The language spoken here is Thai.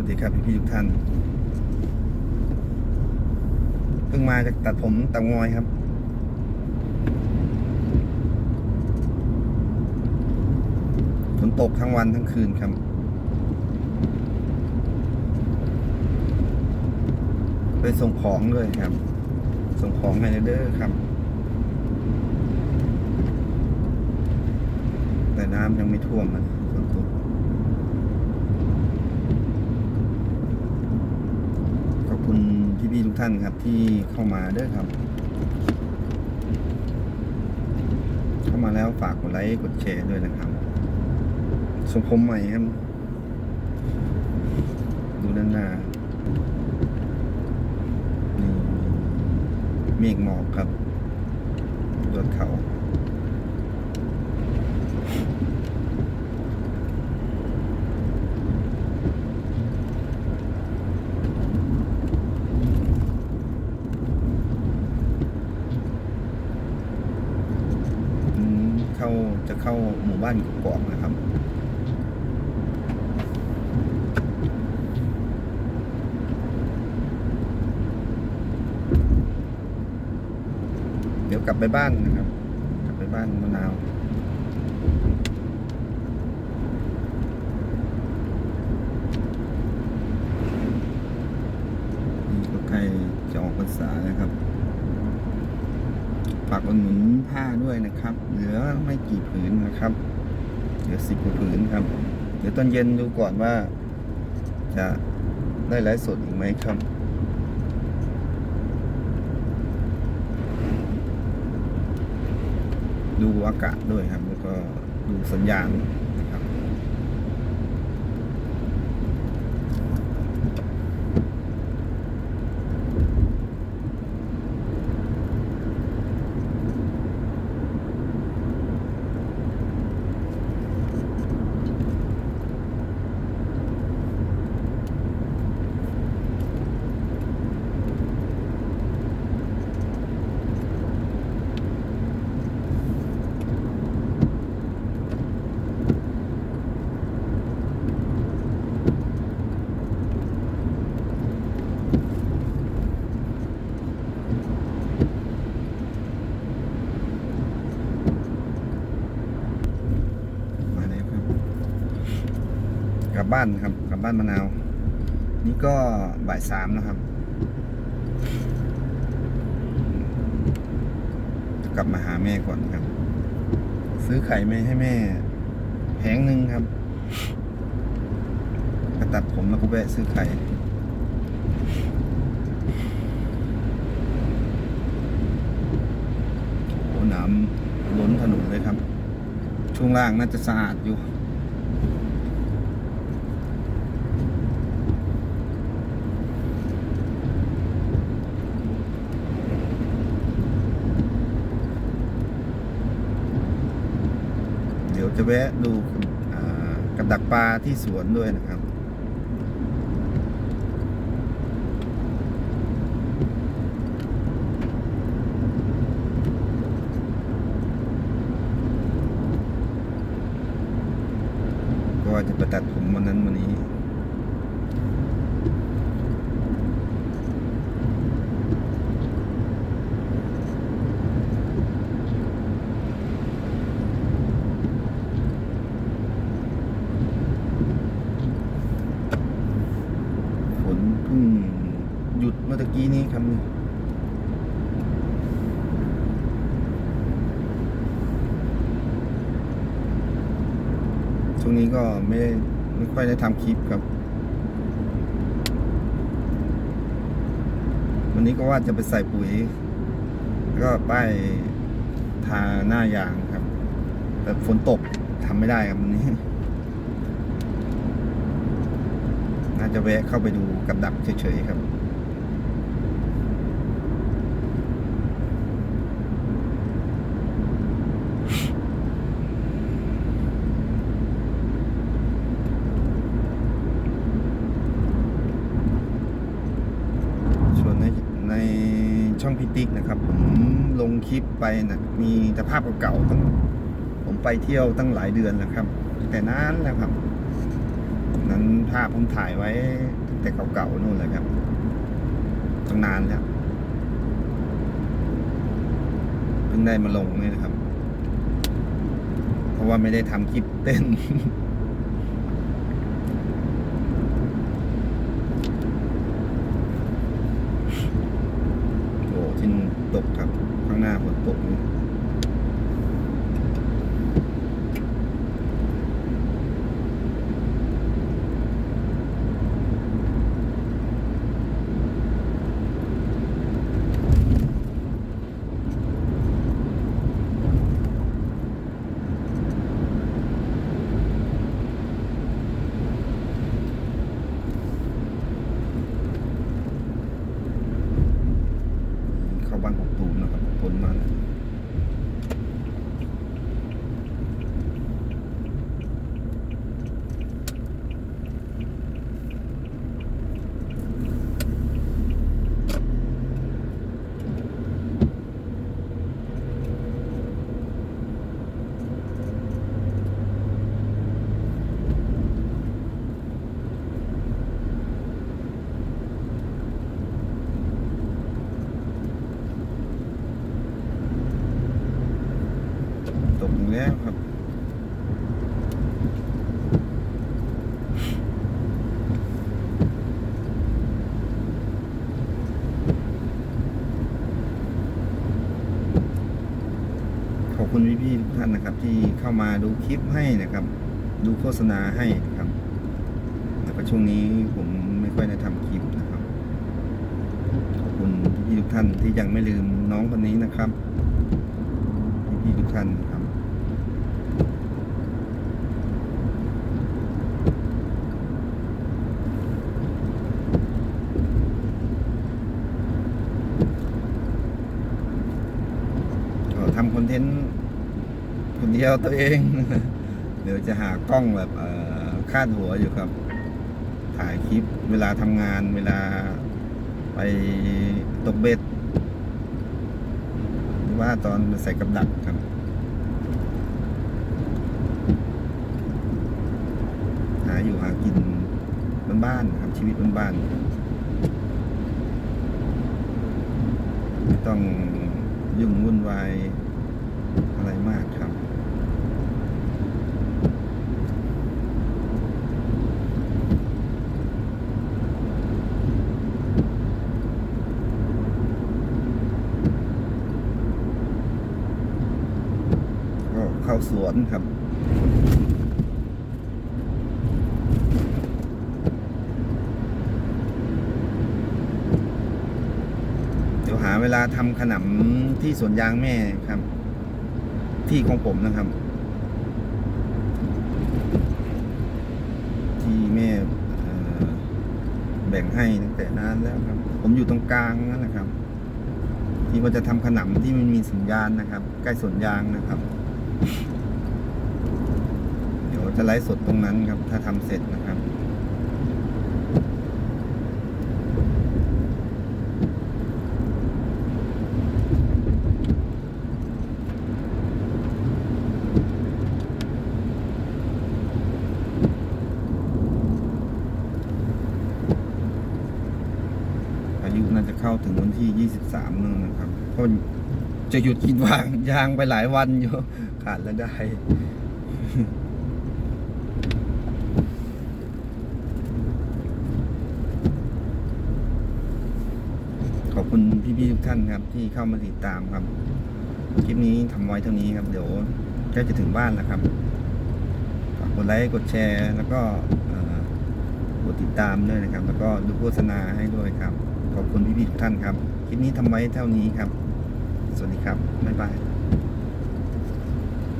วัสดีครับ พี่พี่ทุกท่าน เพิ่งมาจากตัดผมตางอยครับ ฝนตกทั้งวันทั้งคืนครับ ไปส่งของด้วยครับ ส่งของให้เด้อครับ แต่น้ำยังไม่ท่วมมันฝนตก ขอบคุณ พี่ๆทุกท่านครับที่เข้ามาเด้อครับ เข้ามาแล้วฝากกดไลค์กดแชร์ด้วยนะครับทรงผมใหม่ครับ ดูด้านหน้านี่เมฆหมอกครับยอดเขา อืมเข้าจะ เข้าหมู่บ้านกกอกนะครับเดี๋ยวกลับไปบ้านนะครับ กลับไปบ้านมะนาว นี่ก็ใกล้จะออกพรรษานะครับ ฝากอุดหนุนผ้าด้วยนะครับ เหลือไม่กี่ผืนนะครับ เหลือสิบกว่าผืนครับ เดี๋ยวตอนเย็นดูก่อนว่า จะได้ไลฟ์สดอีกไหมครับดูอากาศด้วยครับ แล้วก็ดูสัญญาณนะครับ มาแล้วครับ กลั บบ้านครับ กลับบ้านมะนาว นี่ก็บ่ายสามแล้วครับ กลับมาหาแม่ก่อนครับ ซื้อไข่แม่ให้แม่แผงหนึ่งครับไปตัดผมแล้วก็แวะซื้อไข่โอ้น้ำล้นถนนเลยครับ ช่วงล่างน่าจะสะอาดอยู่ เดี๋ยวจะ แวะดูกับดักปลาที่สวนด้วยนะครับก็จะไปตัดผมวันนั้นวันนี้ ฝนเพิ่งหยุดเมื่อตะกี้นี้ครับนี่ช่วง นี้ก็ไม่ได้ไม่ค่อยได้ทำคลิปครับ วันนี้ก็ว่าจะไปใส่ปุ๋ย แล้วก็ป้ายทาหน้ายางครับ แต่ฝนตกทำไม่ได้ครับวันนี้ น่าจะแวะเข้าไปดูกับดักเฉยๆครับ ส่วนในใน ช่องพิติกนะครับผมลงคลิปไปนะมีแต่ภาพเก่าๆตั้งผมไปเที่ยวตั้งหลายเดือนแล้วครับ แต่นานแล้วครับ นั้นภาพผมถ่ายไว้ตั้งแต่เก่าๆนู่นเลยครับตั้งนานแล้วเพิ่งได้มาลงนี่นะครับ เพราะว่าไม่ได้ทำคลิปเต้น โอ้ที่นู่น ตกครับ ข้างหน้าฝนตกนี่ เข้าบ้านของตูมนะครับผลมาแล้วตกอีกแล้วครับ ขอบ คุณพี่ๆทุกท่านนะครับ ที่เข้ามาดูคลิปให้นะครับ ดูโฆษณาให้นะครับแล้วก็ช่วงนี้ผมไม่ค่อยได้ทำคลิปนะครับขอบคุณพี่ๆทุกท่านที่ยังไม่ลืมน้องคนนี้นะครับพี่ๆทุกท่านนะครับทำคอนเทนต์ คนเดียวตัวเอง เดี๋ยวจะหากล้องแบบคาดหัวอยู่ครับ ถ่ายคลิปเวลาทำงานเวลาไปตกเบ็ดหรือว่าตอนใส่กับดักครับหาอยู่หากินบ้านๆครับชีวิตบ้านๆไม่ต้องยุ่งวุ่นวายอะไรมากครับ ก็ เข้าสวนครับ เดี๋ยวหาเวลาทำขนำที่สวนยางแม่ครับ ที่ของผมนะครับ ที่แม่แบ่งให้ตั้งแต่นานแล้วครับ ผมอยู่ตรงกลางนั่นแหละครับ ที่ว่าจะทำขนำที่มันมีสัญญาณนะครับ ใกล้สวนยางนะครับ จะไลฟ์สดตรงนั้นครับ ถ้าทำเสร็จนะครับ อายุน่าจะเข้าถึงวันที่ 23นู่นนะครับเพราะจะหยุดกินวางยางไปหลายวันอยู่ ขาดแล้วได้ ขอบ คุณพี่ๆทุกท่านครับ ที่เข้ามาติดตามครับ คลิปนี้ทำไว้เท่านี้ครับ เดี๋ยวใกล้จะถึงบ้านแล้วครับฝากกดไลค์กดแชร์ แล้วก็กดติดตามด้วยนะครับ แล้วก็ดูโฆษณาให้ด้วยครับ ขอบคุณพี่ๆทุกท่านครับ คลิปนี้ทำไว้เท่านี้ครับ สวัสดีครับบ๊ายบาย